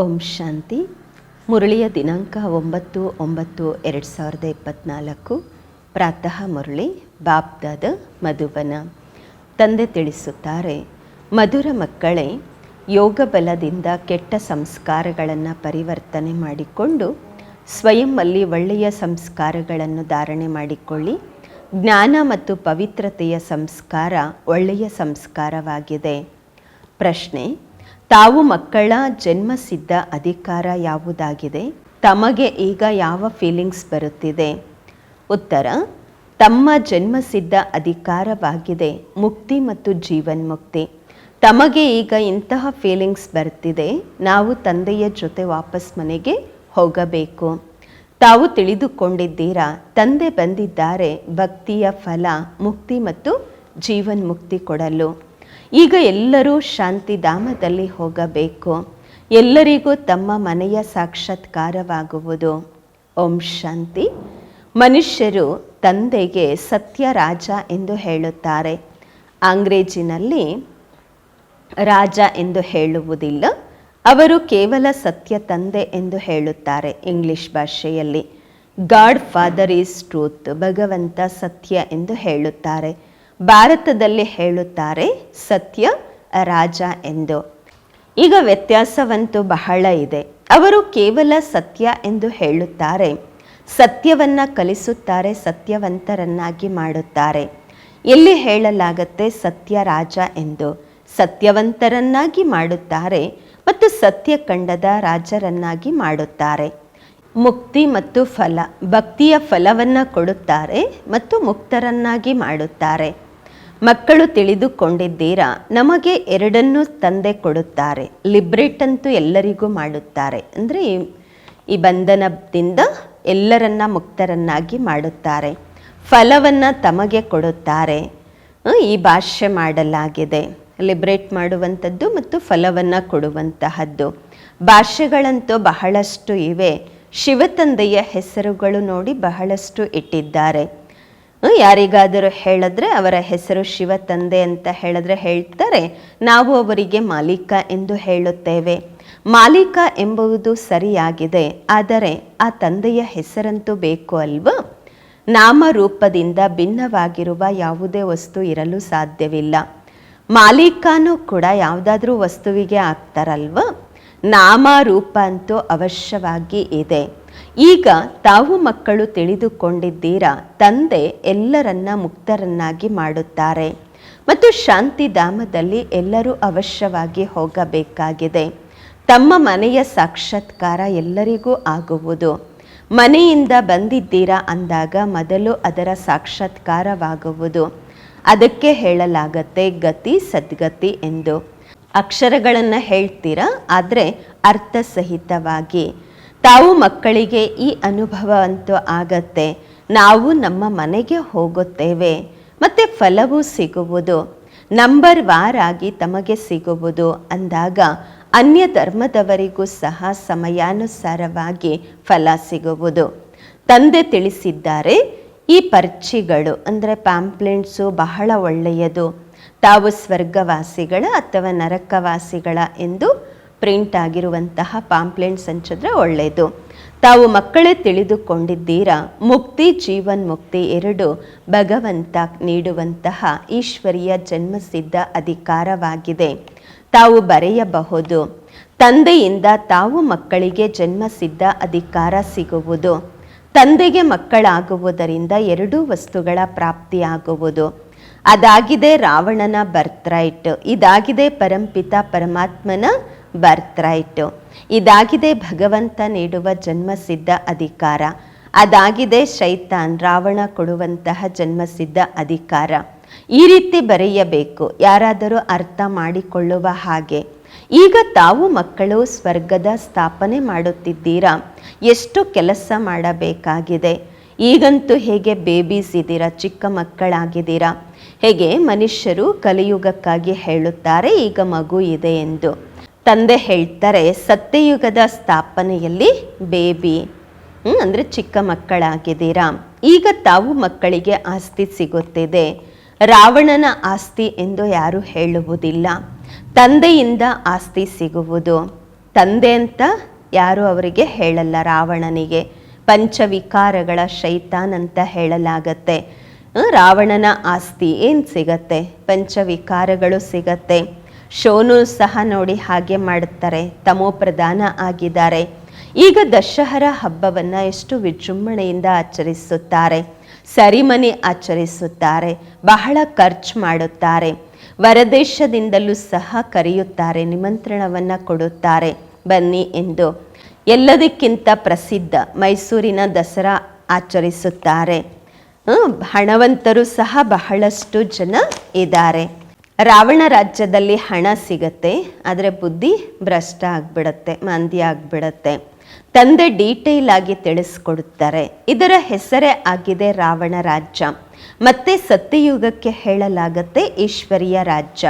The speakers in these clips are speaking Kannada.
ಓಂ ಶಾಂತಿ. ಮುರಳಿಯ ದಿನಾಂಕ ಒಂಬತ್ತು ಒಂಬತ್ತು ಎರಡು ಸಾವಿರದ ಇಪ್ಪತ್ತ್ನಾಲ್ಕು ಪ್ರಾತಃ ಮುರಳಿ ಬಾಬ್ದಾದ ಮಧುವನ. ತಂದೆ ತಿಳಿಸುತ್ತಾರೆ, ಮಧುರ ಮಕ್ಕಳೇ, ಯೋಗ ಬಲದಿಂದ ಕೆಟ್ಟ ಸಂಸ್ಕಾರಗಳನ್ನು ಪರಿವರ್ತನೆ ಮಾಡಿಕೊಂಡು ಸ್ವಯಂಲ್ಲಿ ಒಳ್ಳೆಯ ಸಂಸ್ಕಾರಗಳನ್ನು ಧಾರಣೆ ಮಾಡಿಕೊಳ್ಳಿ. ಜ್ಞಾನ ಮತ್ತು ಪವಿತ್ರತೆಯ ಸಂಸ್ಕಾರ ಒಳ್ಳೆಯ ಸಂಸ್ಕಾರವಾಗಿದೆ. ಪ್ರಶ್ನೆ ತಾವು ಮಕ್ಕಳ ಜನ್ಮಸಿದ್ಧ ಅಧಿಕಾರ ಯಾವುದಾಗಿದೆ? ತಮಗೆ ಈಗ ಯಾವ ಫೀಲಿಂಗ್ಸ್ ಬರುತ್ತಿದೆ? ಉತ್ತರ, ತಮ್ಮ ಜನ್ಮಸಿದ್ಧ ಅಧಿಕಾರವಾಗಿದೆ, ಮುಕ್ತಿ ಮತ್ತು ಜೀವನ್ಮುಕ್ತಿ ತಮಗೆ ಈಗ ಇಂತಹ ಫೀಲಿಂಗ್ಸ್ ಬರ್ತಿದೆ, ನಾವು ತಂದೆಯ ಜೊತೆ ವಾಪಸ್ ಮನೆಗೆ ಹೋಗಬೇಕು. ತಾವು ತಿಳಿದುಕೊಂಡಿದ್ದೀರಾ, ತಂದೆ ಬಂದಿದ್ದಾರೆ, ಭಕ್ತಿಯ ಫಲ, ಮುಕ್ತಿ ಮತ್ತು ಜೀವನ್ಮುಕ್ತಿ ಕೊಡಲು. ಈಗ ಎಲ್ಲರೂ ಶಾಂತಿಧಾಮದಲ್ಲಿ ಹೋಗಬೇಕು. ಎಲ್ಲರಿಗೂ ತಮ್ಮ ಮನೆಯ ಸಾಕ್ಷಾತ್ಕಾರವಾಗುವುದು. ಓಂ ಶಾಂತಿ. ಮನುಷ್ಯರು ತಂದೆಗೆ ಸತ್ಯ ರಾಜ ಎಂದು ಹೇಳುತ್ತಾರೆ. ಅಂಗ್ರೇಜಿನಲ್ಲಿ ರಾಜ ಎಂದು ಹೇಳುವುದಿಲ್ಲ. ಅವರು ಕೇವಲ ಸತ್ಯ ತಂದೆ ಎಂದು ಹೇಳುತ್ತಾರೆ ಇಂಗ್ಲಿಷ್ ಭಾಷೆಯಲ್ಲಿ. ಗಾಡ್ ಫಾದರ್ ಈಸ್ ಟ್ರೂತ್ ಭಗವಂತ ಸತ್ಯ ಎಂದು ಹೇಳುತ್ತಾರೆ. ಭಾರತದಲ್ಲಿ ಹೇಳುತ್ತಾರೆ, ಸತ್ಯ ರಾಜ ಎಂದು. ಈಗ ವ್ಯತ್ಯಾಸವಂತೂ ಬಹಳ ಇದೆ. ಅವರು ಕೇವಲ ಸತ್ಯ ಎಂದು ಹೇಳುತ್ತಾರೆ. ಸತ್ಯವನ್ನ ಕಲಿಸುತ್ತಾರೆ, ಸತ್ಯವಂತರನ್ನಾಗಿ ಮಾಡುತ್ತಾರೆ. ಎಲ್ಲಿ ಹೇಳಲಾಗತ್ತೆ, ಸತ್ಯ ರಾಜ ಎಂದು. ಸತ್ಯವಂತರನ್ನಾಗಿ ಮಾಡುತ್ತಾರೆ ಮತ್ತು ಸತ್ಯ ಕಂಡದ ರಾಜರನ್ನಾಗಿ ಮಾಡುತ್ತಾರೆ. ಮುಕ್ತಿ ಮತ್ತು ಫಲ, ಭಕ್ತಿಯ ಫಲವನ್ನು ಕೊಡುತ್ತಾರೆ ಮತ್ತು ಮುಕ್ತರನ್ನಾಗಿ ಮಾಡುತ್ತಾರೆ. ಮಕ್ಕಳು ತಿಳಿದುಕೊಂಡಿದ್ದೀರಾ? ನಮಗೆ ಎರಡನ್ನೂ ತಂದೆ ಕೊಡುತ್ತಾರೆ. ಲಿಬ್ರೇಟ್ ಅಂತೂ ಎಲ್ಲರಿಗೂ ಮಾಡುತ್ತಾರೆ. ಅಂದರೆ ಈ ಬಂಧನದಿಂದ ಎಲ್ಲರನ್ನ ಮುಕ್ತರನ್ನಾಗಿ ಮಾಡುತ್ತಾರೆ. ಫಲವನ್ನು ತಮಗೆ ಕೊಡುತ್ತಾರೆ. ಈ ಭಾಷೆ ಮಾಡಲಾಗಿದೆ. ಲಿಬ್ರೇಟ್ ಮಾಡುವಂಥದ್ದು ಮತ್ತು ಫಲವನ್ನು ಕೊಡುವಂತಹದ್ದು. ಭಾಷೆಗಳಂತೂ ಬಹಳಷ್ಟು ಇವೆ. ಶಿವತಂದೆಯ ಹೆಸರುಗಳು ನೋಡಿ ಬಹಳಷ್ಟು ಇಟ್ಟಿದ್ದಾರೆ. ಯಾರಿಗಾದರೂ ಹೇಳಿದ್ರೆ ಅವರ ಹೆಸರು ಶಿವ ತಂದೆ ಅಂತ ಹೇಳಿದ್ರೆ ಹೇಳ್ತಾರೆ. ನಾವು ಅವರಿಗೆ ಮಾಲೀಕ ಎಂದು ಹೇಳುತ್ತೇವೆ. ಮಾಲೀಕ ಎಂಬುದು ಸರಿಯಾಗಿದೆ, ಆದರೆ ಆ ತಂದೆಯ ಹೆಸರಂತೂ ಬೇಕು ಅಲ್ವಾ? ನಾಮರೂಪದಿಂದ ಭಿನ್ನವಾಗಿರುವ ಯಾವುದೇ ವಸ್ತು ಇರಲು ಸಾಧ್ಯವಿಲ್ಲ. ಮಾಲೀಕನೂ ಕೂಡ ಯಾವುದಾದ್ರೂ ವಸ್ತುವಿಗೆ ಆಗ್ತಾರಲ್ವ? ನಾಮ ರೂಪ ಅಂತೂ ಅವಶ್ಯವಾಗಿ ಇದೆ. ಈಗ ತಾವು ಮಕ್ಕಳು ತಿಳಿದುಕೊಂಡಿದ್ದೀರಾ? ತಂದೆ ಎಲ್ಲರನ್ನ ಮುಕ್ತರನ್ನಾಗಿ ಮಾಡುತ್ತಾರೆ. ಮತ್ತು ಶಾಂತಿಧಾಮದಲ್ಲಿ ಎಲ್ಲರೂ ಅವಶ್ಯವಾಗಿ ಹೋಗಬೇಕಾಗಿದೆ. ತಮ್ಮ ಮನೆಯ ಸಾಕ್ಷಾತ್ಕಾರ ಎಲ್ಲರಿಗೂ ಆಗುವುದು. ಮನೆಯಿಂದ ಬಂದಿದ್ದೀರಾ ಅಂದಾಗ ಮೊದಲು ಅದರ ಸಾಕ್ಷಾತ್ಕಾರವಾಗುವುದು. ಅದಕ್ಕೆ ಹೇಳಲಾಗತ್ತೆ ಗತಿ ಸದ್ಗತಿ ಎಂದು. ಅಕ್ಷರಗಳನ್ನು ಹೇಳ್ತೀರಾ? ಆದರೆ ಅರ್ಥಸಹಿತವಾಗಿ. ತಾವು ಮಕ್ಕಳಿಗೆ ಈ ಅನುಭವ ಅಂತೂ ಆಗತ್ತೆ. ನಾವು ನಮ್ಮ ಮನೆಗೆ ಹೋಗುತ್ತೇವೆ. ಮತ್ತು ಫಲವೂ ಸಿಗುವುದು. ನಂಬರ್ ವಾರ್ ಆಗಿ ತಮಗೆ ಸಿಗುವುದು ಅಂದಾಗ ಅನ್ಯ ಧರ್ಮದವರಿಗೂ ಸಹ ಸಮಯಾನುಸಾರವಾಗಿ ಫಲ ಸಿಗುವುದು. ತಂದೆ ತಿಳಿಸಿದ್ದಾರೆ, ಈ ಪರ್ಚಿಗಳು ಅಂದರೆ ಪ್ಯಾಂಪ್ಲೆಂಟ್ಸು ಬಹಳ ಒಳ್ಳೆಯದು. ತಾವು ಸ್ವರ್ಗವಾಸಿಗಳ ಅಥವಾ ನರಕವಾಸಿಗಳ ಎಂದು ಪ್ರಿಂಟ್ ಆಗಿರುವಂತಹ ಪಾಂಪ್ಲೆಂಟ್ ಹಂಚಿದ್ರೆ ಒಳ್ಳೆಯದು ತಾವು ಮಕ್ಕಳೇ ತಿಳಿದುಕೊಂಡಿದ್ದೀರಾ? ಮುಕ್ತಿ, ಜೀವನ್ ಮುಕ್ತಿ ಎರಡು ಭಗವಂತ ನೀಡುವಂತಹ ಈಶ್ವರಿಯ ಜನ್ಮಸಿದ್ಧ ಅಧಿಕಾರವಾಗಿದೆ. ತಾವು ಬರೆಯಬಹುದು, ತಂದೆಯಿಂದ ತಾವು ಮಕ್ಕಳಿಗೆ ಜನ್ಮಸಿದ್ಧ ಅಧಿಕಾರ ಸಿಗುವುದು. ತಂದೆಗೆ ಮಕ್ಕಳಾಗುವುದರಿಂದ ಎರಡೂ ವಸ್ತುಗಳ ಪ್ರಾಪ್ತಿಯಾಗುವುದು. ಅದಾಗಿದೆ ರಾವಣನ ಬರ್ತ್ರೈಟ್, ಇದಾಗಿದೆ ಪರಂಪಿತ ಪರಮಾತ್ಮನ ಬರ್ತ್ರೈಟ್. ಇದಾಗಿದೆ ಭಗವಂತ ನೀಡುವ ಜನ್ಮಸಿದ್ಧ ಅಧಿಕಾರ. ಅದಾಗಿದೆ ಶೈತಾನ್ ರಾವಣ ಕೊಡುವಂತಹ ಜನ್ಮಸಿದ್ಧ ಅಧಿಕಾರ. ಈ ರೀತಿ ಬರೆಯಬೇಕು, ಯಾರಾದರೂ ಅರ್ಥ ಮಾಡಿಕೊಳ್ಳುವ ಹಾಗೆ. ಈಗ ತಾವು ಮಕ್ಕಳು ಸ್ವರ್ಗದ ಸ್ಥಾಪನೆ ಮಾಡುತ್ತಿದ್ದೀರಾ? ಎಷ್ಟು ಕೆಲಸ ಮಾಡಬೇಕಾಗಿದೆ? ಈಗಂತೂ ಹೇಗೆ ಬೇಬೀಸ್ ಇದ್ದೀರಾ ಚಿಕ್ಕ ಮಕ್ಕಳಾಗಿದ್ದೀರಾ? ಹೇಗೆ ಮನುಷ್ಯರು ಕಲಿಯುಗಕ್ಕಾಗಿ ಹೇಳುತ್ತಾರೆ, ಈಗ ಮಗು ಇದೆ ಎಂದು. ತಂದೆ ಹೇಳ್ತಾರೆ, ಸತ್ಯಯುಗದ ಸ್ಥಾಪನೆಯಲ್ಲಿ ಬೇಬಿ. ಅಂದರೆ ಚಿಕ್ಕ ಮಕ್ಕಳಾಗಿದ್ದೀರಾ. ಈಗ ತಾವು ಮಕ್ಕಳಿಗೆ ಆಸ್ತಿ ಸಿಗುತ್ತಿದೆ. ರಾವಣನ ಆಸ್ತಿ ಎಂದು ಯಾರು ಹೇಳುವುದಿಲ್ಲ. ತಂದೆಯಿಂದ ಆಸ್ತಿ ಸಿಗುವುದು. ತಂದೆ ಅಂತ ಯಾರು ಅವರಿಗೆ ಹೇಳಲ್ಲ ರಾವಣನಿಗೆ. ಪಂಚವಿಕಾರಗಳ ಶೈತಾನ್ ಅಂತ ಹೇಳಲಾಗತ್ತೆ. ರಾವಣನ ಆಸ್ತಿ ಏನು ಸಿಗತ್ತೆ? ಪಂಚವಿಕಾರಗಳು ಸಿಗತ್ತೆ. ಶೋನು ಸಹ ನೋಡಿ ಹಾಗೆ ಮಾಡುತ್ತಾರೆ. ತಮೋ ಪ್ರಧಾನ ಆಗಿದ್ದಾರೆ. ಈಗ ದಶಹರ ಹಬ್ಬವನ್ನು ಎಷ್ಟು ವಿಜೃಂಭಣೆಯಿಂದ ಆಚರಿಸುತ್ತಾರೆ. ಸರಿಮನೆ ಆಚರಿಸುತ್ತಾರೆ. ಬಹಳ ಖರ್ಚು ಮಾಡುತ್ತಾರೆ. ವರದೇಶದಿಂದಲೂ ಸಹ ಕರೆಯುತ್ತಾರೆ. ನಿಮಂತ್ರಣವನ್ನು ಕೊಡುತ್ತಾರೆ. ಬನ್ನಿ ಎಂದು. ಎಲ್ಲದಕ್ಕಿಂತ ಪ್ರಸಿದ್ಧ ಮೈಸೂರಿನ ದಸರಾ ಆಚರಿಸುತ್ತಾರೆ. ಹಣವಂತರು ಸಹ ಬಹಳಷ್ಟು ಜನ ಇದ್ದಾರೆ. ರಾವಣ ರಾಜ್ಯದಲ್ಲಿ ಹಣ ಸಿಗತ್ತೆ, ಆದರೆ ಬುದ್ಧಿ ಭ್ರಷ್ಟ ಆಗ್ಬಿಡತ್ತೆ, ಮಂದಿ ಆಗ್ಬಿಡತ್ತೆ. ತಂದೆ ಡೀಟೇಲ್ ಆಗಿ ತಿಳಿಸ್ಕೊಡುತ್ತಾರೆ. ಇದರ ಹೆಸರೇ ಆಗಿದೆ ರಾವಣ ರಾಜ್ಯ. ಮತ್ತೆ ಸತ್ಯಯುಗಕ್ಕೆ ಹೇಳಲಾಗತ್ತೆ ಈಶ್ವರಿಯ ರಾಜ್ಯ.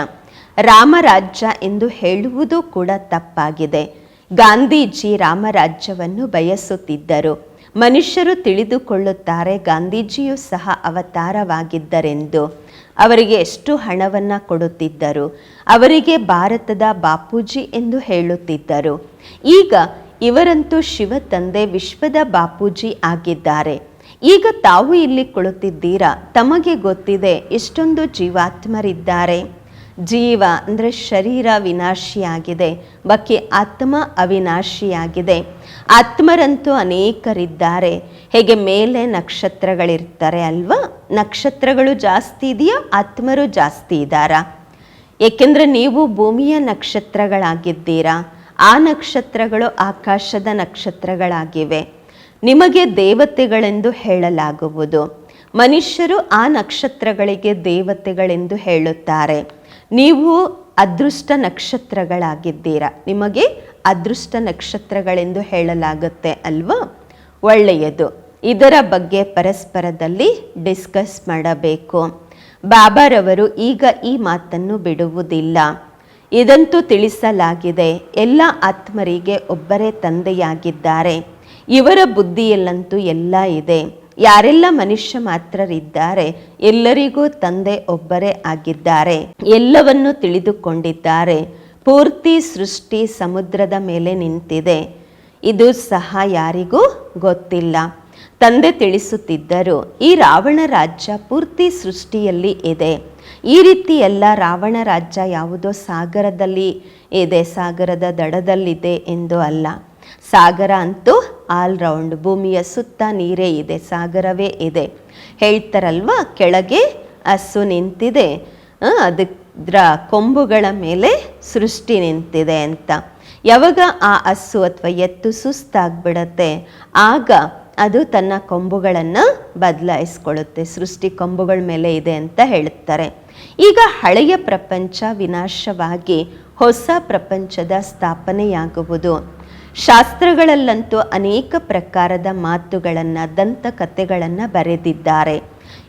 ರಾಮರಾಜ್ಯ ಎಂದು ಹೇಳುವುದು ಕೂಡ ತಪ್ಪಾಗಿದೆ. ಗಾಂಧೀಜಿ ರಾಮರಾಜ್ಯವನ್ನು ಬಯಸುತ್ತಿದ್ದರು. ಮನುಷ್ಯರು ತಿಳಿದುಕೊಳ್ಳುತ್ತಾರೆ ಗಾಂಧೀಜಿಯೂ ಸಹ ಅವತಾರವಾಗಿದ್ದರೆಂದು. ಅವರಿಗೆ ಎಷ್ಟು ಹಣವನ್ನು ಕೊಡುತ್ತಿದ್ದರು? ಅವರಿಗೆ ಭಾರತದ ಬಾಪೂಜಿ ಎಂದು ಹೇಳುತ್ತಿದ್ದರು. ಈಗ ಇವರಂತೂ ಶಿವ ತಂದೆ ವಿಶ್ವದ ಬಾಪೂಜಿ ಆಗಿದ್ದಾರೆ. ಈಗ ತಾವು ಇಲ್ಲಿ ಕುಳಿತಿದ್ದೀರಾ? ತಮಗೆ ಗೊತ್ತಿದೆ ಎಷ್ಟೊಂದು ಜೀವಾತ್ಮರಿದ್ದಾರೆ. ಜೀವ ಅಂದರೆ ಶರೀರ ವಿನಾಶಿಯಾಗಿದೆ. ಬಾಕಿ ಆತ್ಮ ಅವಿನಾಶಿಯಾಗಿದೆ. ಆತ್ಮರಂತೂ ಅನೇಕರಿದ್ದಾರೆ. ಹೇಗೆ ಮೇಲೆ ನಕ್ಷತ್ರಗಳಿರ್ತಾರೆ ಅಲ್ವಾ? ನಕ್ಷತ್ರಗಳು ಜಾಸ್ತಿ ಇದೆಯಾ? ಆತ್ಮರು ಜಾಸ್ತಿ ಇದ್ದಾರಾ? ಏಕೆಂದರೆ ನೀವು ಭೂಮಿಯ ನಕ್ಷತ್ರಗಳಾಗಿದ್ದೀರಾ. ಆ ನಕ್ಷತ್ರಗಳು ಆಕಾಶದ ನಕ್ಷತ್ರಗಳಾಗಿವೆ. ನಿಮಗೆ ದೇವತೆಗಳೆಂದು ಹೇಳಲಾಗುವುದು. ಮನುಷ್ಯರು ಆ ನಕ್ಷತ್ರಗಳಿಗೆ ದೇವತೆಗಳೆಂದು ಹೇಳುತ್ತಾರೆ. ನೀವು ಅದೃಷ್ಟ ನಕ್ಷತ್ರಗಳಾಗಿದ್ದೀರಾ. ನಿಮಗೆ ಅದೃಷ್ಟ ನಕ್ಷತ್ರಗಳೆಂದು ಹೇಳಲಾಗುತ್ತೆ ಅಲ್ವಾ? ಒಳ್ಳೆಯದು. ಇದರ ಬಗ್ಗೆ ಪರಸ್ಪರದಲ್ಲಿ ಡಿಸ್ಕಸ್ ಮಾಡಬೇಕು. ಬಾಬಾರವರು ಈಗ ಈ ಮಾತನ್ನು ಬಿಡುವುದಿಲ್ಲ. ಇದಂತೂ ತಿಳಿಸಲಾಗಿದೆ, ಎಲ್ಲ ಆತ್ಮರಿಗೆ ಒಬ್ಬರೇ ತಂದೆಯಾಗಿದ್ದಾರೆ. ಇವರ ಬುದ್ಧಿಯಲ್ಲಂತೂ ಎಲ್ಲ ಇದೆ. ಯಾರೆಲ್ಲ ಮನುಷ್ಯ ಮಾತ್ರರಿದ್ದಾರೆ, ಎಲ್ಲರಿಗೂ ತಂದೆ ಒಬ್ಬರೇ ಆಗಿದ್ದಾರೆ. ಎಲ್ಲವನ್ನು ತಿಳಿದುಕೊಂಡಿದ್ದಾರೆ. ಪೂರ್ತಿ ಸೃಷ್ಟಿ ಸಮುದ್ರದ ಮೇಲೆ ನಿಂತಿದೆ. ಇದು ಸಹ ಯಾರಿಗೂ ಗೊತ್ತಿಲ್ಲ. ತಂದೆ ತಿಳಿಸುತ್ತಿದ್ದರು, ಈ ರಾವಣ ರಾಜ್ಯ ಪೂರ್ತಿ ಸೃಷ್ಟಿಯಲ್ಲಿ ಇದೆ. ಈ ರೀತಿ ಎಲ್ಲ ರಾವಣ ರಾಜ್ಯ ಯಾವುದೋ ಸಾಗರದಲ್ಲಿ ಇದೆ, ಸಾಗರದ ದಡದಲ್ಲಿದೆ ಎಂದು ಅಲ್ಲ. ಸಾಗರ ಅಂತೂ ಆಲ್ ರೌಂಡ್ ಭೂಮಿಯ ಸುತ್ತ ನೀರೇ ಇದೆ, ಸಾಗರವೇ ಇದೆ. ಹೇಳ್ತಾರಲ್ವ, ಕೆಳಗೆ ಹಸು ನಿಂತಿದೆ ಅದರ ಕೊಂಬುಗಳ ಮೇಲೆ ಸೃಷ್ಟಿ ನಿಂತಿದೆ ಅಂತ. ಯಾವಾಗ ಆ ಹಸು ಅಥವಾ ಎತ್ತು ಸುಸ್ತಾಗ್ಬಿಡತ್ತೆ, ಆಗ ಅದು ತನ್ನ ಕೊಂಬುಗಳನ್ನು ಬದಲಾಯಿಸ್ಕೊಳ್ಳುತ್ತೆ. ಸೃಷ್ಟಿ ಕೊಂಬುಗಳ ಮೇಲೆ ಇದೆ ಅಂತ ಹೇಳುತ್ತಾರೆ. ಈಗ ಹಳೆಯ ಪ್ರಪಂಚ ವಿನಾಶವಾಗಿ ಹೊಸ ಪ್ರಪಂಚದ ಸ್ಥಾಪನೆಯಾಗುವುದು. ಶಾಸ್ತ್ರಗಳಲ್ಲಂತೂ ಅನೇಕ ಪ್ರಕಾರದ ಮಾತುಗಳನ್ನು, ದಂತಕಥೆಗಳನ್ನು ಬರೆದಿದ್ದಾರೆ.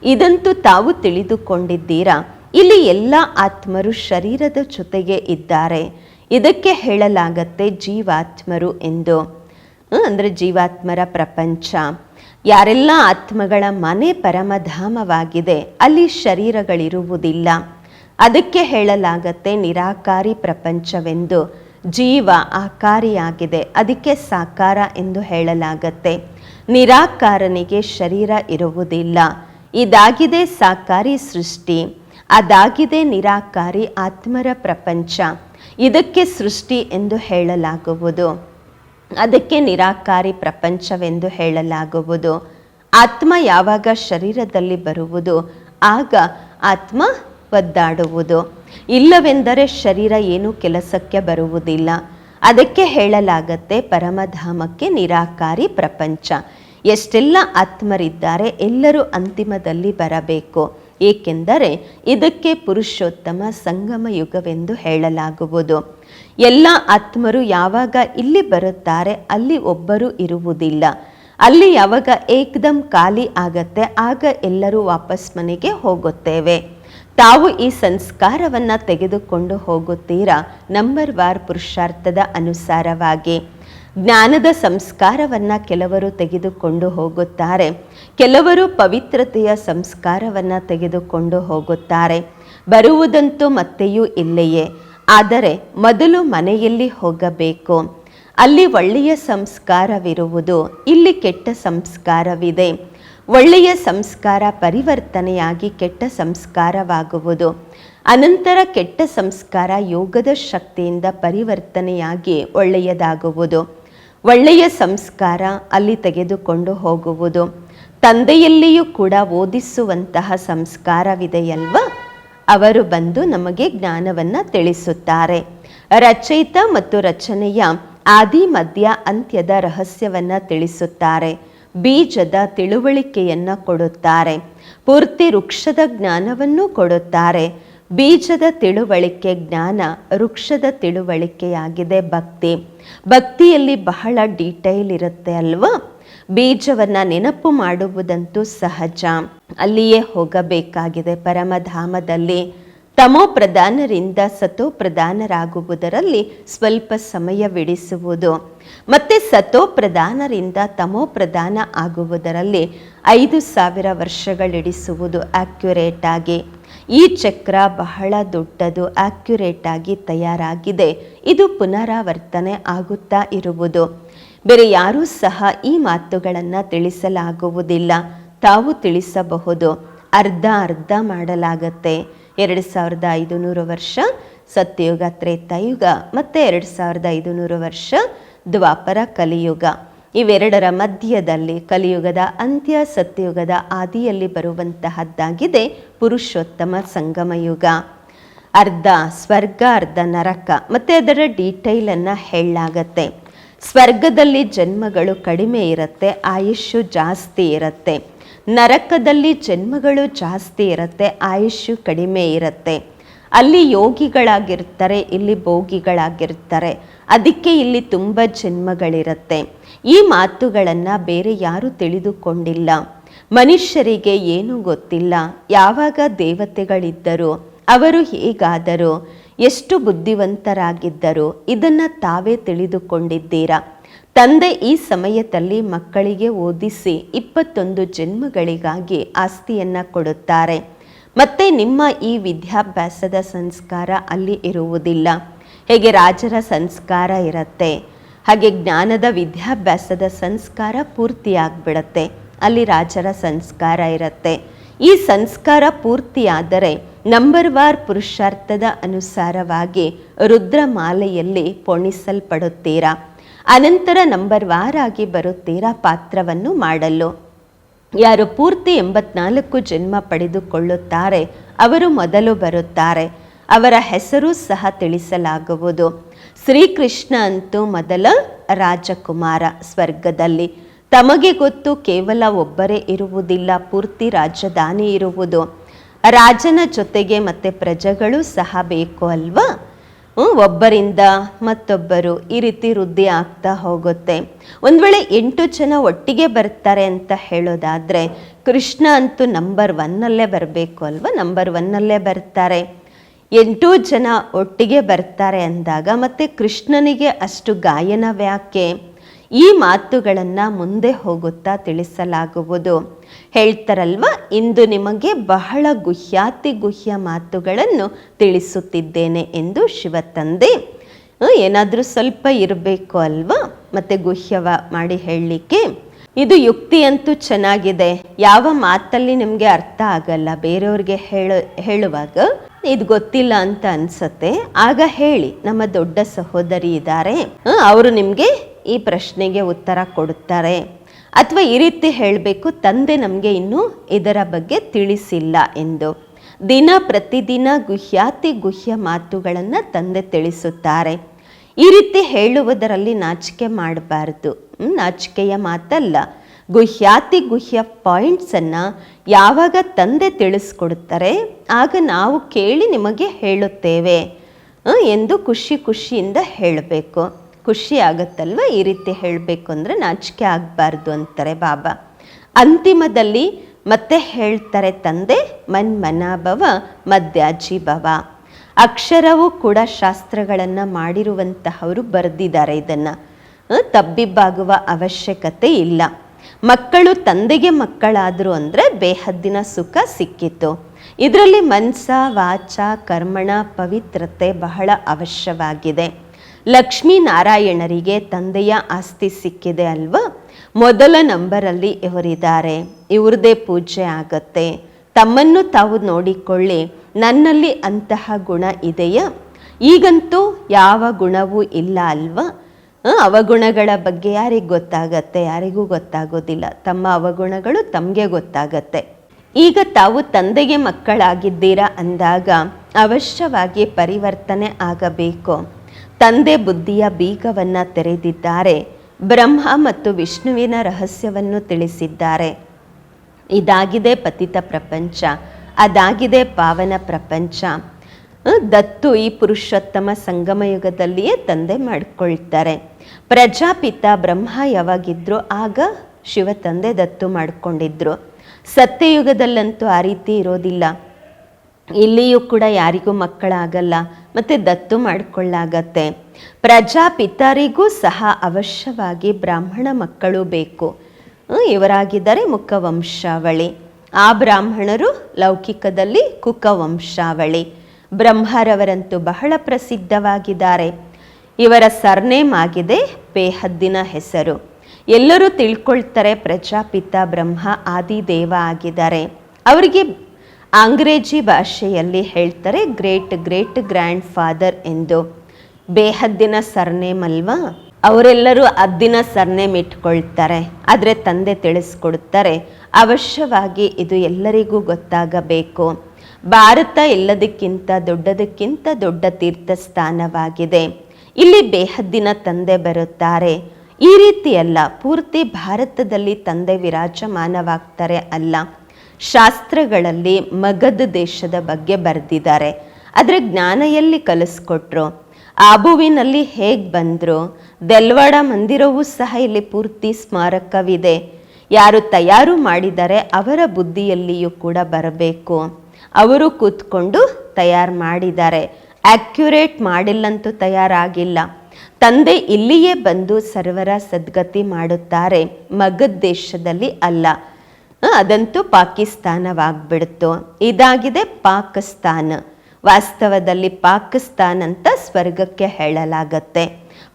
ಇದಂತೂ ತಾವು ತಿಳಿದುಕೊಂಡಿದ್ದೀರಾ? ಇಲ್ಲಿ ಎಲ್ಲ ಆತ್ಮರು ಶರೀರದ ಜೊತೆಗೆ ಇದ್ದಾರೆ. ಇದಕ್ಕೆ ಹೇಳಲಾಗತ್ತೆ ಜೀವಾತ್ಮರು ಎಂದು. ಅಂದ್ರೆ ಜೀವಾತ್ಮರ ಪ್ರಪಂಚ. ಯಾರೆಲ್ಲ ಆತ್ಮಗಳ ಮನೆ ಪರಮಧಾಮವಾಗಿದೆ, ಅಲ್ಲಿ ಶರೀರಗಳಿರುವುದಿಲ್ಲ. ಅದಕ್ಕೆ ಹೇಳಲಾಗತ್ತೆ ನಿರಾಕಾರಿ ಪ್ರಪಂಚವೆಂದು. ಜೀವ ಆಕಾರಿಯಾಗಿದೆ, ಅದಕ್ಕೆ ಸಾಕಾರ ಎಂದು ಹೇಳಲಾಗತ್ತೆ. ನಿರಾಕಾರನಿಗೆ ಶರೀರ ಇರುವುದಿಲ್ಲ. ಇದಾಗಿದೆ ಸಾಕಾರಿ ಸೃಷ್ಟಿ. ಅದಾಗಿದೆ ನಿರಾಕಾರಿ ಆತ್ಮರ ಪ್ರಪಂಚ. ಇದಕ್ಕೆ ಸೃಷ್ಟಿ ಎಂದು ಹೇಳಲಾಗುವುದು. ಅದಕ್ಕೆ ನಿರಾಕಾರಿ ಪ್ರಪಂಚವೆಂದು ಹೇಳಲಾಗುವುದು. ಆತ್ಮ ಯಾವಾಗ ಶರೀರದಲ್ಲಿ ಬರುವುದು, ಆಗ ಆತ್ಮ ಒದ್ದಾಡುವುದು. ಇಲ್ಲವೆಂದರೆ ಶರೀರ ಏನು ಕೆಲಸಕ್ಕೆ ಬರುವುದಿಲ್ಲ. ಅದಕ್ಕೆ ಹೇಳಲಾಗತ್ತೆ ಪರಮಧಾಮಕ್ಕೆ ನಿರಾಕಾರಿ ಪ್ರಪಂಚ. ಎಷ್ಟೆಲ್ಲ ಆತ್ಮರಿದ್ದಾರೆ ಎಲ್ಲರೂ ಅಂತಿಮದಲ್ಲಿ ಬರಬೇಕು. ಏಕೆಂದರೆ ಇದಕ್ಕೆ ಪುರುಷೋತ್ತಮ ಸಂಗಮ ಯುಗವೆಂದು ಹೇಳಲಾಗುವುದು. ಎಲ್ಲ ಆತ್ಮರು ಯಾವಾಗ ಇಲ್ಲಿ ಬರುತ್ತಾರೆ, ಅಲ್ಲಿ ಒಬ್ಬರು ಇರುವುದಿಲ್ಲ. ಅಲ್ಲಿ ಯಾವಾಗ ಏಕ್ದಮ್ ಖಾಲಿ ಆಗತ್ತೆ, ಆಗ ಎಲ್ಲರೂ ವಾಪಸ್ ಮನೆಗೆ ಹೋಗುತ್ತೇವೆ. ತಾವು ಈ ಸಂಸ್ಕಾರವನ್ನು ತೆಗೆದುಕೊಂಡು ಹೋಗುತ್ತೀರಾ? ನಂಬರ್ ವಾರ್ ಪುರುಷಾರ್ಥದ ಅನುಸಾರವಾಗಿ. ಜ್ಞಾನದ ಸಂಸ್ಕಾರವನ್ನು ಕೆಲವರು ತೆಗೆದುಕೊಂಡು ಹೋಗುತ್ತಾರೆ. ಕೆಲವರು ಪವಿತ್ರತೆಯ ಸಂಸ್ಕಾರವನ್ನು ತೆಗೆದುಕೊಂಡು ಹೋಗುತ್ತಾರೆ. ಬರುವುದಂತೂ ಮತ್ತೆಯೂ ಇಲ್ಲಿಯೇ. ಆದರೆ ಮೊದಲು ಮನೆಯಲ್ಲಿ ಹೋಗಬೇಕು. ಅಲ್ಲಿ ಒಳ್ಳೆಯ ಸಂಸ್ಕಾರವಿರುವುದು, ಇಲ್ಲಿ ಕೆಟ್ಟ ಸಂಸ್ಕಾರವಿದೆ. ಒಳ್ಳೆಯ ಸಂಸ್ಕಾರ ಪರಿವರ್ತನೆಯಾಗಿ ಕೆಟ್ಟ ಸಂಸ್ಕಾರವಾಗುವುದು. ಅನಂತರ ಕೆಟ್ಟ ಸಂಸ್ಕಾರ ಯೋಗದ ಶಕ್ತಿಯಿಂದ ಪರಿವರ್ತನೆಯಾಗಿ ಒಳ್ಳೆಯದಾಗುವುದು. ಒಳ್ಳೆಯ ಸಂಸ್ಕಾರ ಅಲ್ಲಿ ತೆಗೆದುಕೊಂಡು ಹೋಗುವುದು. ತಂದೆಯಲ್ಲಿಯೂ ಕೂಡ ಓದಿಸುವಂತಹ ಸಂಸ್ಕಾರವಿದೆಯಲ್ವಾ? ಅವರು ಬಂದು ನಮಗೆ ಜ್ಞಾನವನ್ನು ತಿಳಿಸುತ್ತಾರೆ. ರಚಯಿತ ಮತ್ತು ರಚನೆಯ ಆದಿ, ಮಧ್ಯ, ಅಂತ್ಯದ ರಹಸ್ಯವನ್ನು ತಿಳಿಸುತ್ತಾರೆ. ಬೀಜದ ತಿಳುವಳಿಕೆಯನ್ನು ಕೊಡುತ್ತಾರೆ. ಪೂರ್ತಿ ವೃಕ್ಷದ ಜ್ಞಾನವನ್ನು ಕೊಡುತ್ತಾರೆ. ಬೀಜದ ತಿಳುವಳಿಕೆ ಜ್ಞಾನ ವೃಕ್ಷದ ತಿಳುವಳಿಕೆಯಾಗಿದೆ ಭಕ್ತಿ. ಭಕ್ತಿಯಲ್ಲಿ ಬಹಳ ಡೀಟೈಲ್ ಇರುತ್ತೆ ಅಲ್ವಾ? ಬೀಜವನ್ನು ನೆನಪು ಮಾಡುವುದಂತೂ ಸಹಜ. ಅಲ್ಲಿಯೇ ಹೋಗಬೇಕಾಗಿದೆ ಪರಮಧಾಮದಲ್ಲಿ. ತಮೋ ಪ್ರಧಾನರಿಂದ ಸತೋ ಪ್ರಧಾನರಾಗುವುದರಲ್ಲಿ ಸ್ವಲ್ಪ ಸಮಯವಿಡಿಸುವುದು ಮತ್ತೆ ಸತೋ ಪ್ರಧಾನರಿಂದ ತಮೋ ಪ್ರಧಾನ ಆಗುವುದರಲ್ಲಿ ಐದು ಸಾವಿರ ವರ್ಷಗಳಿಡಿಸುವುದು ಆಕ್ಯುರೇಟ್ ಆಗಿ. ಈ ಚಕ್ರ ಬಹಳ ದೊಡ್ಡದು ಆಕ್ಯುರೇಟ್ ಆಗಿ ತಯಾರಾಗಿದೆ. ಇದು ಪುನರಾವರ್ತನೆ ಆಗುತ್ತಾ ಇರುವುದು. ಬೇರೆ ಯಾರೂ ಸಹ ಈ ಮಾತುಗಳನ್ನು ತಿಳಿಸಲಾಗುವುದಿಲ್ಲ. ತಾವು ತಿಳಿಸಬಹುದು. ಅರ್ಧ ಅರ್ಧ ಮಾಡಲಾಗತ್ತೆ. ಎರಡು ಸಾವಿರದ ಐದುನೂರು ವರ್ಷ ಸತ್ಯಯುಗ, ತ್ರೇತಾಯುಗ ಮತ್ತು ಎರಡು ಸಾವಿರದ ಐದುನೂರು ವರ್ಷ ದ್ವಾಪರ ಕಲಿಯುಗ. ಇವೆರಡರ ಮಧ್ಯದಲ್ಲಿ ಕಲಿಯುಗದ ಅಂತ್ಯ, ಸತ್ಯಯುಗದ ಆದಿಯಲ್ಲಿ ಬರುವಂತಹದ್ದಾಗಿದೆ ಪುರುಷೋತ್ತಮ ಸಂಗಮಯುಗ. ಅರ್ಧ, ಸ್ವರ್ಗ, ಅರ್ಧ ನರಕ ಮತ್ತು ಅದರ ಡೀಟೈಲನ್ನು ಹೇಳಲಾಗತ್ತೆ. ಸ್ವರ್ಗದಲ್ಲಿ ಜನ್ಮಗಳು ಕಡಿಮೆ ಇರುತ್ತೆ, ಆಯುಷ್ಯು ಜಾಸ್ತಿ ಇರುತ್ತೆ. ನರಕದಲ್ಲಿ ಜನ್ಮಗಳು ಜಾಸ್ತಿ ಇರುತ್ತೆ, ಆಯುಷ್ಯು ಕಡಿಮೆ ಇರುತ್ತೆ. ಅಲ್ಲಿ ಯೋಗಿಗಳಾಗಿರ್ತಾರೆ, ಇಲ್ಲಿ ಭೋಗಿಗಳಾಗಿರ್ತಾರೆ. ಅದಕ್ಕೆ ಇಲ್ಲಿ ತುಂಬ ಜನ್ಮಗಳಿರುತ್ತೆ. ಈ ಮಾತುಗಳನ್ನು ಬೇರೆ ಯಾರೂ ತಿಳಿದುಕೊಂಡಿಲ್ಲ. ಮನುಷ್ಯರಿಗೆ ಏನೂ ಗೊತ್ತಿಲ್ಲ. ಯಾವಾಗ ದೇವತೆಗಳಿದ್ದರು, ಅವರು ಹೇಗಾದರು ಎಷ್ಟು ಬುದ್ಧಿವಂತರಾಗಿದ್ದರು ಇದನ್ನು ತಾವೇ ತಿಳಿದುಕೊಂಡಿದ್ದೀರಾ? ತಂದೆ ಈ ಸಮಯದಲ್ಲಿ ಮಕ್ಕಳಿಗೆ ಓದಿಸಿ ಇಪ್ಪತ್ತೊಂದು ಜನ್ಮಗಳಿಗಾಗಿ ಆಸ್ತಿಯನ್ನು ಕೊಡುತ್ತಾರೆ. ಮತ್ತೆ ನಿಮ್ಮ ಈ ವಿದ್ಯಾಭ್ಯಾಸದ ಸಂಸ್ಕಾರ ಅಲ್ಲಿ ಇರುವುದಿಲ್ಲ. ಹೇಗೆ ರಾಜರ ಸಂಸ್ಕಾರ ಇರುತ್ತೆ? ಹಾಗೆ ಜ್ಞಾನದ ವಿದ್ಯಾಭ್ಯಾಸದ ಸಂಸ್ಕಾರ ಪೂರ್ತಿಯಾಗ್ಬಿಡತ್ತೆ. ಅಲ್ಲಿ ರಾಜರ ಸಂಸ್ಕಾರ ಇರುತ್ತೆ. ಈ ಸಂಸ್ಕಾರ ಪೂರ್ತಿಯಾದರೆ ನಂಬರ್ ವಾರ್ ಪುರುಷಾರ್ಥದ ಅನುಸಾರವಾಗಿ ರುದ್ರಮಾಲೆಯಲ್ಲಿ ಪೋಣಿಸಲ್ಪಡುತ್ತೀರಾ? ಅನಂತರ ನಂಬರ್ ವಾರ್ ಆಗಿ ಬರುತ್ತೀರಾ ಪಾತ್ರವನ್ನು ಮಾಡಲು? ಯಾರು ಪೂರ್ತಿ ಎಂಬತ್ನಾಲ್ಕು ಜನ್ಮ ಪಡೆದುಕೊಳ್ಳುತ್ತಾರೆ, ಅವರು ಮೊದಲು ಬರುತ್ತಾರೆ. ಅವರ ಹೆಸರು ಸಹ ತಿಳಿಸಲಾಗುವುದು. ಶ್ರೀಕೃಷ್ಣ ಅಂತೂ ಮೊದಲ ರಾಜಕುಮಾರ ಸ್ವರ್ಗದಲ್ಲಿ ತಮಗೆ ಗೊತ್ತು ಕೇವಲ ಒಬ್ಬರೇ ಇರುವುದಿಲ್ಲ, ಪೂರ್ತಿ ರಾಜಧಾನಿ ಇರುವುದು. ರಾಜನ ಜೊತೆಗೆ ಮತ್ತೆ ಪ್ರಜೆಗಳು ಸಹ ಬೇಕು ಅಲ್ವಾ? ಒಬ್ಬರಿಂದ ಮತ್ತೊಬ್ಬರು ಈ ರೀತಿ ವೃದ್ಧಿ ಆಗ್ತಾ ಹೋಗುತ್ತೆ. ಒಂದು ವೇಳೆ ಎಂಟು ಜನ ಒಟ್ಟಿಗೆ ಬರ್ತಾರೆ ಅಂತ ಹೇಳೋದಾದರೆ, ಕೃಷ್ಣ ಅಂತೂ ನಂಬರ್ ಒನ್ನಲ್ಲೇ ಬರಬೇಕು ಅಲ್ವಾ? ನಂಬರ್ ಒನ್ನಲ್ಲೇ ಬರ್ತಾರೆ. ಎಂಟು ಜನ ಒಟ್ಟಿಗೆ ಬರ್ತಾರೆ ಅಂದಾಗ ಮತ್ತೆ ಕೃಷ್ಣನಿಗೆ ಅಷ್ಟು ಗಾಯನ ವ್ಯಾಕೆ ಈ ಮಾತುಗಳನ್ನು ಮುಂದೆ ಹೋಗುತ್ತಾ ತಿಳಿಸಲಾಗುವುದು. ಹೇಳ್ತಾರಲ್ವ? ಇಂದು ನಿಮಗೆ ಬಹಳ ಗುಹ್ಯಾತಿ ಗುಹ್ಯ ಮಾತುಗಳನ್ನು ತಿಳಿಸುತ್ತಿದ್ದೇನೆ ಎಂದು ಶಿವತಂದೆ. ಏನಾದರೂ ಸ್ವಲ್ಪ ಇರಬೇಕು ಅಲ್ವಾ? ಮತ್ತೆ ಗುಹ್ಯವ ಮಾಡಿ ಹೇಳಲಿಕ್ಕೆ. ಇದು ಯುಕ್ತಿಯಂತೂ ಚೆನ್ನಾಗಿದೆ. ಯಾವ ಮಾತಲ್ಲಿ ನಿಮಗೆ ಅರ್ಥ ಆಗಲ್ಲ ಬೇರೆಯವ್ರಿಗೆ ಹೇಳ, ಹೇಳುವಾಗ. ಇದು ಗೊತ್ತಿಲ್ಲ ಅಂತ ಅನ್ಸತ್ತೆ. ಆಗ ಹೇಳಿ, ನಮ್ಮ ದೊಡ್ಡ ಸಹೋದರಿ ಇದ್ದಾರೆ ಅವರು ನಿಮಗೆ ಈ ಪ್ರಶ್ನೆಗೆ ಉತ್ತರ ಕೊಡುತ್ತಾರೆ. ಅಥವಾ ಈ ರೀತಿ ಹೇಳಬೇಕು, ತಂದೆ ನಮಗೆ ಇನ್ನೂ ಇದರ ಬಗ್ಗೆ ತಿಳಿಸಿಲ್ಲ ಎಂದು. ದಿನ ಪ್ರತಿದಿನ ಗುಹ್ಯಾತಿ ಗುಹ್ಯ ಮಾತುಗಳನ್ನು ತಂದೆ ತಿಳಿಸುತ್ತಾರೆ. ಈ ರೀತಿ ಹೇಳುವುದರಲ್ಲಿ ನಾಚಿಕೆ ಮಾಡಬಾರ್ದು. ನಾಚಿಕೆಯ ಮಾತಲ್ಲ. ಗುಹ್ಯಾತಿ ಗುಹ್ಯ ಪಾಯಿಂಟ್ಸನ್ನು ಯಾವಾಗ ತಂದೆ ತಿಳಿಸ್ಕೊಡುತ್ತಾರೆ, ಆಗ ನಾವು ಕೇಳಿ ನಿಮಗೆ ಹೇಳುತ್ತೇವೆ ಎಂದು ಖುಷಿ ಖುಷಿಯಿಂದ ಹೇಳಬೇಕು. ಖುಷಿ ಆಗುತ್ತಲ್ವ ಈ ರೀತಿ ಹೇಳಬೇಕು ಅಂದರೆ ನಾಚಿಕೆ ಆಗಬಾರ್ದು ಅಂತಾರೆ ಬಾಬಾ. ಅಂತಿಮದಲ್ಲಿ ಮತ್ತೆ ಹೇಳ್ತಾರೆ ತಂದೆ ಮನ್ ಮನಾಭವ ಮದ್ಯಾಜಿ ಭವ. ಅಕ್ಷರವೂ ಕೂಡ ಶಾಸ್ತ್ರಗಳನ್ನು ಮಾಡಿರುವಂತಹವರು ಬರೆದಿದ್ದಾರೆ ಇದನ್ನು. ತಬ್ಬಿಬ್ಬಾಗುವ ಅವಶ್ಯಕತೆ ಇಲ್ಲ. ಮಕ್ಕಳು ತಂದೆಗೆ ಮಕ್ಕಳಾದರು ಅಂದರೆ ಬೇಹದ್ದಿನ ಸುಖ ಸಿಕ್ಕಿತು. ಇದರಲ್ಲಿ ಮನಸ, ವಾಚ, ಕರ್ಮಣ, ಪವಿತ್ರತೆ ಬಹಳ ಅವಶ್ಯವಾಗಿದೆ. ಲಕ್ಷ್ಮೀನಾರಾಯಣರಿಗೆ ತಂದೆಯ ಆಸ್ತಿ ಸಿಕ್ಕಿದೆ ಅಲ್ವಾ? ಮೊದಲ ನಂಬರಲ್ಲಿ ಇವರಿದ್ದಾರೆ. ಇವ್ರದೇ ಪೂಜೆ ಆಗತ್ತೆ. ತಮ್ಮನ್ನು ತಾವು ನೋಡಿಕೊಳ್ಳಿ. ನನ್ನಲ್ಲಿ ಅಂತಹ ಗುಣ ಇದೆಯಾ? ಈಗಂತೂ ಯಾವ ಗುಣವೂ ಇಲ್ಲ ಅಲ್ವಾ? ಅವಗುಣಗಳ ಬಗ್ಗೆ ಯಾರಿಗೆ ಗೊತ್ತಾಗತ್ತೆ, ಯಾರಿಗೂ ಗೊತ್ತಾಗೋದಿಲ್ಲ. ತಮ್ಮ ಅವಗುಣಗಳು ತಮಗೆ ಗೊತ್ತಾಗತ್ತೆ. ಈಗ ತಾವು ತಂದೆಗೆ ಮಕ್ಕಳಾಗಿದ್ದೀರಾ ಅಂದಾಗ ಅವಶ್ಯವಾಗಿ ಪರಿವರ್ತನೆ ಆಗಬೇಕು. ತಂದೆ ಬುದ್ಧಿಯ ಬೀಗವನ್ನು ತೆರೆದಿದ್ದಾರೆ. ಬ್ರಹ್ಮ ಮತ್ತು ವಿಷ್ಣುವಿನ ರಹಸ್ಯವನ್ನು ತಿಳಿಸಿದ್ದಾರೆ. ಇದಾಗಿದೆ ಪತಿತ ಪ್ರಪಂಚ. ಅದಾಗಿದೆ ಪಾವನ ಪ್ರಪಂಚ. ದತ್ತು ಈ ಪುರುಷೋತ್ತಮ ಸಂಗಮ ಯುಗದಲ್ಲಿಯೇ ತಂದೆ ಮಾಡಿಕೊಳ್ತಾರೆ. ಪ್ರಜಾಪಿತ ಬ್ರಹ್ಮ ಯಾವಾಗಿದ್ರು ಆಗ ಶಿವ ತಂದೆ ದತ್ತು ಮಾಡಿಕೊಂಡಿದ್ರು. ಸತ್ಯಯುಗದಲ್ಲಂತೂ ಆ ರೀತಿ ಇರೋದಿಲ್ಲ. ಇಲ್ಲಿಯೂ ಕೂಡ ಯಾರಿಗೂ ಮಕ್ಕಳಾಗಲ್ಲ, ಮತ್ತೆ ದತ್ತು ಮಾಡಿಕೊಳ್ಳಾಗತ್ತೆ. ಪ್ರಜಾಪಿತರಿಗೂ ಸಹ ಅವಶ್ಯವಾಗಿ ಬ್ರಾಹ್ಮಣ ಮಕ್ಕಳು ಬೇಕು. ಇವರಾಗಿದ್ದಾರೆ ಮುಖವಂಶಾವಳಿ. ಆ ಬ್ರಾಹ್ಮಣರು ಲೌಕಿಕದಲ್ಲಿ ಕುಕವಂಶಾವಳಿ. ಬ್ರಹ್ಮರವರಂತೂ ಬಹಳ ಪ್ರಸಿದ್ಧವಾಗಿದ್ದಾರೆ. ಇವರ ಸರ್ನೇಮ್ ಆಗಿದೆ ಪೇಹದ್ದಿನ ಹೆಸರು. ಎಲ್ಲರೂ ತಿಳ್ಕೊಳ್ತಾರೆ ಪ್ರಜಾಪಿತ ಬ್ರಹ್ಮ ಆದಿದೇವ ಆಗಿದ್ದಾರೆ. ಅವರಿಗೆ ಅಂಗ್ರೇಜಿ ಭಾಷೆಯಲ್ಲಿ ಹೇಳ್ತಾರೆ ಗ್ರೇಟ್ ಗ್ರೇಟ್ ಗ್ರ್ಯಾಂಡ್ ಫಾದರ್ ಎಂದು. ಬೇಹದ್ದಿನ ಸರ್ನೇಮ್ ಅಲ್ವಾ ಅವರೆಲ್ಲರೂ ಅದ್ದಿನ ಸರ್ನೇಮ್ ಇಟ್ಕೊಳ್ತಾರೆ ಆದರೆ ತಂದೆ ತಿಳಿಸ್ಕೊಡುತ್ತಾರೆ ಅವಶ್ಯವಾಗಿ ಇದು ಎಲ್ಲರಿಗೂ ಗೊತ್ತಾಗಬೇಕು. ಭಾರತ ಎಲ್ಲದಕ್ಕಿಂತ ದೊಡ್ಡದಕ್ಕಿಂತ ದೊಡ್ಡ ತೀರ್ಥ ಸ್ಥಾನವಾಗಿದೆ ಇಲ್ಲಿ ಬೇಹದ್ದಿನ ತಂದೆ ಬರುತ್ತಾರೆ. ಈ ರೀತಿಯಲ್ಲ, ಪೂರ್ತಿ ಭಾರತದಲ್ಲಿ ತಂದೆ ವಿರಾಜಮಾನವಾಗ್ತಾರೆ ಅಲ್ಲ. ಶಾಸ್ತ್ರಗಳಲ್ಲಿ ಮಗಧ ದೇಶದ ಬಗ್ಗೆ ಬರೆದಿದ್ದಾರೆ. ಆದರೆ ಜ್ಞಾನ ಎಲ್ಲಿ ಕಲಿಸ್ಕೊಟ್ರು? ಆಬುವಿನಲ್ಲಿ ಹೇಗೆ ಬಂದರು? ದೆಲ್ವಾಡ ಮಂದಿರವೂ ಸಹ ಇಲ್ಲಿ ಪೂರ್ತಿ ಸ್ಮಾರಕವಿದೆ. ಯಾರು ತಯಾರು ಮಾಡಿದರೆ ಅವರ ಬುದ್ಧಿಯಲ್ಲಿಯೂ ಕೂಡ ಬರಬೇಕು. ಅವರು ಕೂತ್ಕೊಂಡು ತಯಾರು ಮಾಡಿದ್ದಾರೆ. ಆಕ್ಯುರೇಟ್ ಮಾಡಿಲ್ಲಂತೂ ತಯಾರಾಗಿಲ್ಲ. ತಂದೆ ಇಲ್ಲಿಯೇ ಬಂದು ಸರ್ವರ ಸದ್ಗತಿ ಮಾಡುತ್ತಾರೆ. ಮಗದ್ ದೇಶದಲ್ಲಿ ಅಲ್ಲ. ಅದಂತೂ ಪಾಕಿಸ್ತಾನವಾಗ್ಬಿಡ್ತು. ಇದಾಗಿದೆ ಪಾಕಿಸ್ತಾನ. ವಾಸ್ತವದಲ್ಲಿ ಪಾಕಿಸ್ತಾನ್ ಅಂತ ಸ್ವರ್ಗಕ್ಕೆ ಹೇಳಲಾಗತ್ತೆ.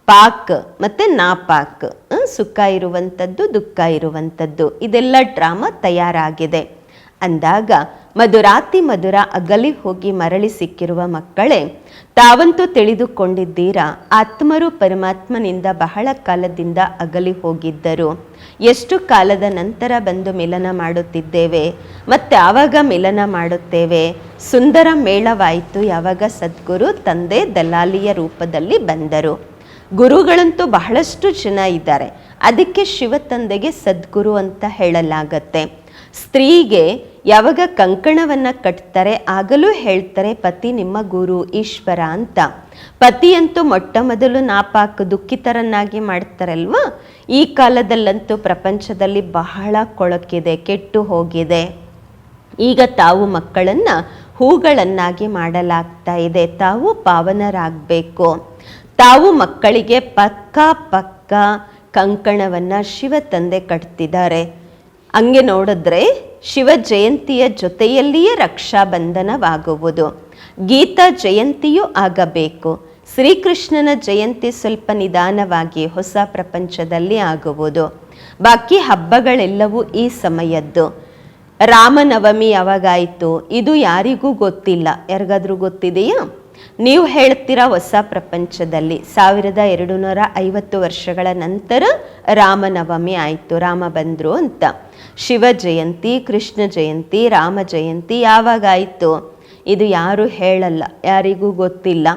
ಪಾಕ್ ಮತ್ತೆ ನಾಪಾಕ್ ಪಾಕ್ ಸುಖ ಇರುವಂಥದ್ದು ದುಃಖ ಇರುವಂಥದ್ದು ಇದೆಲ್ಲ ಡ್ರಾಮಾ ತಯಾರಾಗಿದೆ. ಅಂದಾಗ ಮಧುರಾತಿ ಮಧುರ ಅಗಲಿ ಹೋಗಿ ಮರಳಿ ಸಿಕ್ಕಿರುವ ಮಕ್ಕಳೇ, ತಾವಂತೂ ತಿಳಿದುಕೊಂಡಿದ್ದೀರಾ, ಆತ್ಮರು ಪರಮಾತ್ಮನಿಂದ ಬಹಳ ಕಾಲದಿಂದ ಅಗಲಿ ಹೋಗಿದ್ದರು. ಎಷ್ಟು ಕಾಲದ ನಂತರ ಬಂದು ಮಿಲನ ಮಾಡುತ್ತಿದ್ದೇವೆ? ಮತ್ತೆ ಆವಾಗ ಮಿಲನ ಮಾಡುತ್ತೇವೆ? ಸುಂದರ ಮೇಳವಾಯಿತು, ಯಾವಾಗ ಸದ್ಗುರು ತಂದೆ ದಲಾಲಿಯ ರೂಪದಲ್ಲಿ ಬಂದರು. ಗುರುಗಳಂತೂ ಬಹಳಷ್ಟು ಜನ ಇದ್ದಾರೆ. ಅದಕ್ಕೆ ಶಿವ ತಂದೆಗೆ ಸದ್ಗುರು ಅಂತ ಹೇಳಲಾಗತ್ತೆ. ಸ್ತ್ರೀಗೆ ಯಾವಾಗ ಕಂಕಣವನ್ನು ಕಟ್ತಾರೆ, ಆಗಲೂ ಹೇಳ್ತಾರೆ, ಪತಿ ನಿಮ್ಮ ಗುರು ಈಶ್ವರ ಅಂತ. ಪತಿಯಂತೂ ಮೊಟ್ಟ ಮೊದಲು ನಾಪಾಕ ದುಃಖಿತರನ್ನಾಗಿ ಮಾಡ್ತಾರಲ್ವಾ? ಈ ಕಾಲದಲ್ಲಂತೂ ಪ್ರಪಂಚದಲ್ಲಿ ಬಹಳ ಕೊಳಕಿದೆ, ಕೆಟ್ಟು ಹೋಗಿದೆ. ಈಗ ತಾವು ಮಕ್ಕಳನ್ನ ಹೂಗಳನ್ನಾಗಿ ಮಾಡಲಾಗ್ತಾ ಇದೆ. ತಾವು ಪಾವನರಾಗಬೇಕು. ತಾವು ಮಕ್ಕಳಿಗೆ ಪಕ್ಕ ಪಕ್ಕ ಕಂಕಣವನ್ನು ಶಿವ ತಂದೆ ಕಟ್ತಿದ್ದಾರೆ. ಹಂಗೆ ನೋಡಿದ್ರೆ ಶಿವ ಜಯಂತಿಯ ಜೊತೆಯಲ್ಲಿಯೇ ರಕ್ಷಾಬಂಧನವಾಗುವುದು. ಗೀತಾ ಜಯಂತಿಯೂ ಆಗಬೇಕು. ಶ್ರೀಕೃಷ್ಣನ ಜಯಂತಿ ಸ್ವಲ್ಪ ನಿಧಾನವಾಗಿ ಹೊಸ ಪ್ರಪಂಚದಲ್ಲಿ ಆಗುವುದು. ಬಾಕಿ ಹಬ್ಬಗಳೆಲ್ಲವೂ ಈ ಸಮಯದ್ದು. ರಾಮನವಮಿ ಯಾವಾಗಾಯಿತು? ಇದು ಯಾರಿಗೂ ಗೊತ್ತಿಲ್ಲ. ಯಾರಿಗಾದ್ರೂ ಗೊತ್ತಿದೆಯಾ? ನೀವು ಹೇಳ್ತೀರಾ ಹೊಸ ಪ್ರಪಂಚದಲ್ಲಿ. ಸಾವಿರದ ಎರಡು ನೂರ ಐವತ್ತು ವರ್ಷಗಳ ನಂತರ ರಾಮನವಮಿ ಆಯಿತು, ರಾಮ ಬಂದರು ಅಂತ. ಶಿವ ಜಯಂತಿ, ಕೃಷ್ಣ ಜಯಂತಿ, ರಾಮ ಜಯಂತಿ ಯಾವಾಗಾಯಿತು? ಇದು ಯಾರು ಹೇಳಲ್ಲ. ಯಾರಿಗೂ ಗೊತ್ತಿಲ್ಲ.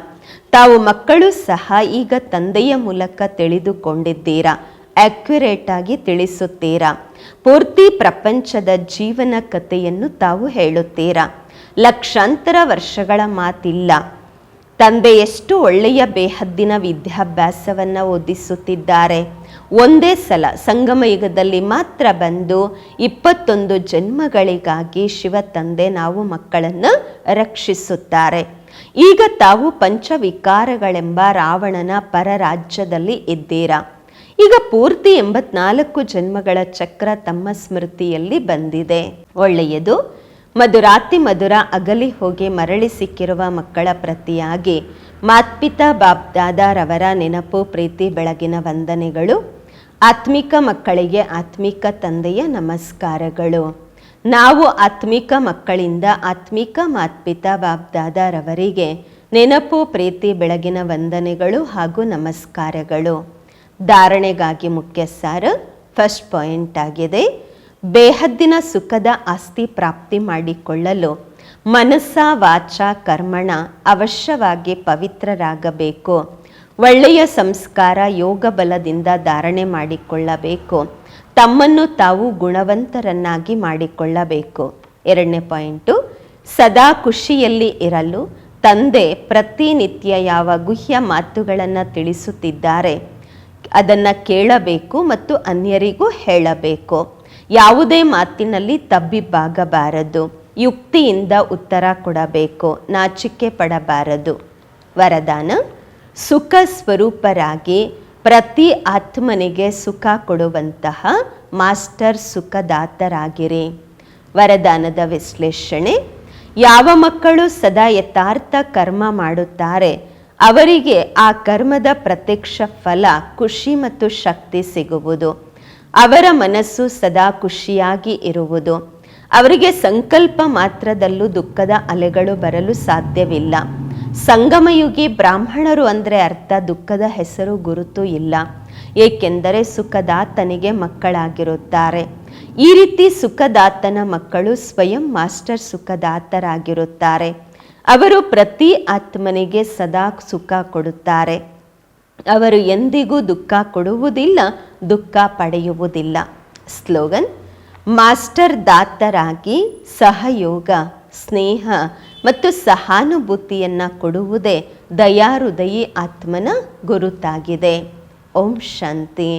ತಾವು ಮಕ್ಕಳು ಸಹ ಈಗ ತಂದೆಯ ಮೂಲಕ ತಿಳಿದುಕೊಂಡಿದ್ದೀರಾ? ಆಕ್ಯುರೇಟ್ ಆಗಿ ತಿಳಿಸುತ್ತೀರಾ? ಪೂರ್ತಿ ಪ್ರಪಂಚದ ಜೀವನ ಕಥೆಯನ್ನು ತಾವು ಹೇಳುತ್ತೀರಾ? ಲಕ್ಷಾಂತರ ವರ್ಷಗಳ ಮಾತಿಲ್ಲ. ತಂದೆ ಎಷ್ಟು ಒಳ್ಳೆಯ ಬೇಹದ್ದಿನ ವಿದ್ಯಾಭ್ಯಾಸವನ್ನು ಓದಿಸುತ್ತಿದ್ದಾರೆ. ಒಂದೇ ಸಲ ಸಂಗಮ ಯುಗದಲ್ಲಿ ಮಾತ್ರ ಬಂದು ಇಪ್ಪತ್ತೊಂದು ಜನ್ಮಗಳಿಗಾಗಿ ಶಿವ ತಂದೆ ನಾವು ಮಕ್ಕಳನ್ನು ರಕ್ಷಿಸುತ್ತಾರೆ. ಈಗ ತಾವು ಪಂಚವಿಕಾರಗಳೆಂಬ ರಾವಣನ ಪರ ರಾಜ್ಯದಲ್ಲಿ ಇದ್ದೀರಾ? ಈಗ ಪೂರ್ತಿ ಎಂಬತ್ನಾಲ್ಕು ಜನ್ಮಗಳ ಚಕ್ರ ತಮ್ಮ ಸ್ಮೃತಿಯಲ್ಲಿ ಬಂದಿದೆ. ಒಳ್ಳೆಯದು. ಮಧುರಾತಿ ಮಧುರ ಅಗಲಿ ಹೋಗಿ ಮರಳಿ ಸಿಕ್ಕಿರುವ ಮಕ್ಕಳ ಪ್ರತಿಯಾಗಿ ಮಾತ್ಪಿತಾ ಬಾಬ್ದಾದಾರವರ ನೆನಪು, ಪ್ರೀತಿ, ಬೆಳಗಿನ ವಂದನೆಗಳು, ಆತ್ಮಿಕ ಮಕ್ಕಳಿಗೆ ಆತ್ಮಿಕ ತಂದೆಯ ನಮಸ್ಕಾರಗಳು. ನಾವು ಆತ್ಮಿಕ ಮಕ್ಕಳಿಂದ ಆತ್ಮಿಕ ಮಾತ್ಪಿತಾ ಬಾಬ್ದಾದಾರವರಿಗೆ ನೆನಪು, ಪ್ರೀತಿ, ಬೆಳಗಿನ ವಂದನೆಗಳು ಹಾಗೂ ನಮಸ್ಕಾರಗಳು. ಧಾರಣೆಗಾಗಿ ಮುಖ್ಯ ಸಾರ ಫಸ್ಟ್ ಪಾಯಿಂಟ್ ಆಗಿದೆ. ಬೇಹದ್ದಿನ ಸುಖದ ಆಸ್ತಿ ಪ್ರಾಪ್ತಿ ಮಾಡಿಕೊಳ್ಳಲು ಮನಸ್ಸ, ವಾಚ, ಕರ್ಮಣ ಅವಶ್ಯವಾಗಿ ಪವಿತ್ರರಾಗಬೇಕು. ಒಳ್ಳೆಯ ಸಂಸ್ಕಾರ ಯೋಗ ಬಲದಿಂದ ಧಾರಣೆ ಮಾಡಿಕೊಳ್ಳಬೇಕು. ತಮ್ಮನ್ನು ತಾವು ಗುಣವಂತರನ್ನಾಗಿ ಮಾಡಿಕೊಳ್ಳಬೇಕು. ಎರಡನೇ ಪಾಯಿಂಟು, ಸದಾ ಖುಷಿಯಲ್ಲಿ ಇರಲು ತಂದೆ ಪ್ರತಿನಿತ್ಯ ಯಾವ ಗುಹ್ಯ ಮಾತುಗಳನ್ನು ತಿಳಿಸುತ್ತಿದ್ದಾರೆ ಅದನ್ನು ಕೇಳಬೇಕು ಮತ್ತು ಅನ್ಯರಿಗೂ ಹೇಳಬೇಕು. ಯಾವುದೇ ಮಾತಿನಲ್ಲಿ ತಬ್ಬಿಬ್ಬಾಗಬಾರದು. ಯುಕ್ತಿಯಿಂದ ಉತ್ತರ ಕೊಡಬೇಕು, ನಾಚಿಕೆ ಪಡಬಾರದು. ವರದಾನ ಸುಖ ಸ್ವರೂಪರಾಗಿ ಪ್ರತಿ ಆತ್ಮನಿಗೆ ಸುಖ ಕೊಡುವಂತಹ ಮಾಸ್ಟರ್ ಸುಖದಾತರಾಗಿರಿ. ವರದಾನದ ವಿಶ್ಲೇಷಣೆ, ಯಾವ ಮಕ್ಕಳು ಸದಾ ಯಥಾರ್ಥ ಕರ್ಮ ಮಾಡುತ್ತಾರೆ, ಅವರಿಗೆ ಆ ಕರ್ಮದ ಪ್ರತ್ಯಕ್ಷ ಫಲ, ಖುಷಿ ಮತ್ತು ಶಕ್ತಿ ಸಿಗುವುದು. ಅವರ ಮನಸ್ಸು ಸದಾ ಖುಷಿಯಾಗಿ ಇರುವುದು. ಅವರಿಗೆ ಸಂಕಲ್ಪ ಮಾತ್ರದಲ್ಲೂ ದುಃಖದ ಅಲೆಗಳು ಬರಲು ಸಾಧ್ಯವಿಲ್ಲ. ಸಂಗಮಯುಗಿ ಬ್ರಾಹ್ಮಣರು ಅಂದರೆ ಅರ್ಥ ದುಃಖದ ಹೆಸರು ಗುರುತು ಇಲ್ಲ. ಏಕೆಂದರೆ ಸುಖದಾತನಿಗೆ ಮಕ್ಕಳಾಗಿರುತ್ತಾರೆ. ಈ ರೀತಿ ಸುಖದಾತನ ಮಕ್ಕಳು ಸ್ವಯಂ ಮಾಸ್ಟರ್ ಸುಖದಾತರಾಗಿರುತ್ತಾರೆ. ಅವರು ಪ್ರತಿ ಆತ್ಮನಿಗೆ ಸದಾ ಸುಖ ಕೊಡುತ್ತಾರೆ. ಅವರು ಎಂದಿಗೂ ದುಃಖ ಕೊಡುವುದಿಲ್ಲ, ದುಃಖ ಪಡೆಯುವುದಿಲ್ಲ. ಸ್ಲೋಗನ್, ಮಾಸ್ಟರ್ ದಾತರಾಗಿ ಸಹಯೋಗ, ಸ್ನೇಹ ಮತ್ತು ಸಹಾನುಭೂತಿಯನ್ನು ಕೊಡುವುದೇ ದಯಾಹೃದಯಿ ಆತ್ಮನ ಗುರುತಾಗಿದೆ. ಓಂ ಶಾಂತಿ.